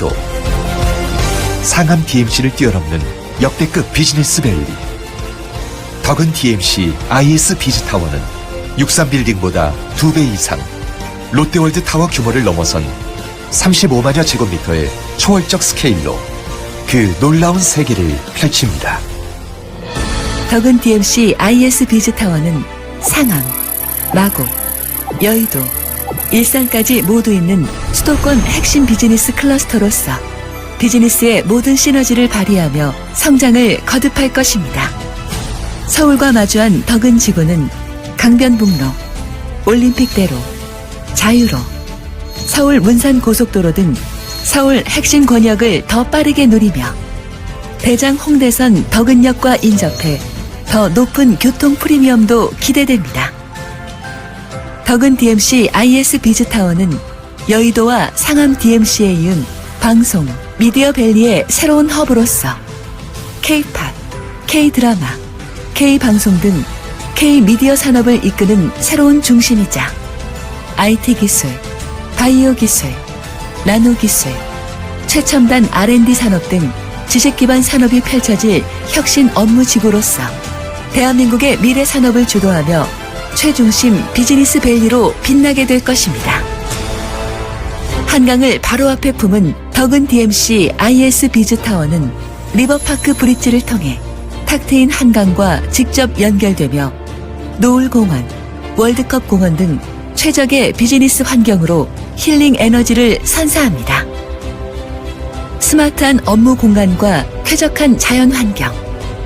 또 상암 DMC를 뛰어넘는 역대급 비즈니스 밸리 덕은 DMC IS 비즈 타워는 63빌딩보다 2배 이상 롯데월드 타워 규모를 넘어선 35만여 제곱미터의 초월적 스케일로 그 놀라운 세계를 펼칩니다. 덕은 DMC IS 비즈 타워는 상암, 마곡, 여의도, 일산까지 모두 있는 수도권 핵심 비즈니스 클러스터로서 비즈니스의 모든 시너지를 발휘하며 성장을 거듭할 것입니다. 서울과 마주한 덕은 지구는 강변북로, 올림픽대로, 자유로, 서울 문산 고속도로 등 서울 핵심 권역을 더 빠르게 누리며 대장 홍대선 덕은역과 인접해 더 높은 교통 프리미엄도 기대됩니다. 덕은 DMC IS 비즈타워는 여의도와 상암 DMC에 이은 방송, 미디어 밸리의 새로운 허브로서 K-팝, K-드라마, K-방송 등 K-미디어 산업을 이끄는 새로운 중심이자 IT 기술, 바이오 기술, 나노 기술, 최첨단 R&D 산업 등 지식 기반 산업이 펼쳐질 혁신 업무 지구로서 대한민국의 미래 산업을 주도하며 최중심 비즈니스 밸리로 빛나게 될 것입니다. 한강을 바로 앞에 품은 덕은 DMC IS 비즈 타워는 리버파크 브릿지를 통해 탁 트인 한강과 직접 연결되며 노을공원, 월드컵 공원 등 최적의 비즈니스 환경으로 힐링 에너지를 선사합니다. 스마트한 업무 공간과 쾌적한 자연 환경,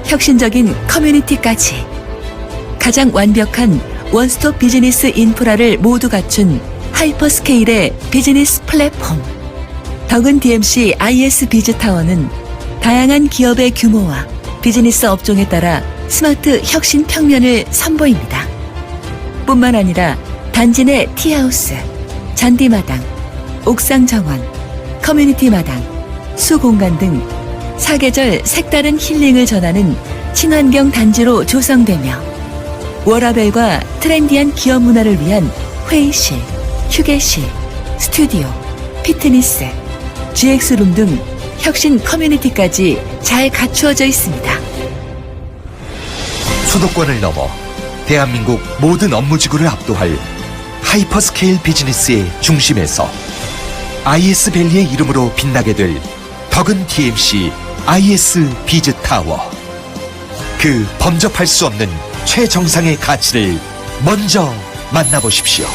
혁신적인 커뮤니티까지 가장 완벽한 원스톱 비즈니스 인프라를 모두 갖춘 하이퍼스케일의 비즈니스 플랫폼. 덕은 DMC IS 비즈 타워는 다양한 기업의 규모와 비즈니스 업종에 따라 스마트 혁신 평면을 선보입니다. 뿐만 아니라 단지 내 티하우스, 잔디마당, 옥상 정원, 커뮤니티 마당, 수공간 등 사계절 색다른 힐링을 전하는 친환경 단지로 조성되며 워라벨과 트렌디한 기업 문화를 위한 회의실, 휴게실, 스튜디오, 피트니스, GX룸 등 혁신 커뮤니티까지 잘 갖추어져 있습니다. 수도권을 넘어 대한민국 모든 업무지구를 압도할 하이퍼스케일 비즈니스의 중심에서 IS 밸리의 이름으로 빛나게 될 덕은 TMC IS 비즈타워. 그 범접할 수 없는 최정상의 가치를 먼저 만나보십시오.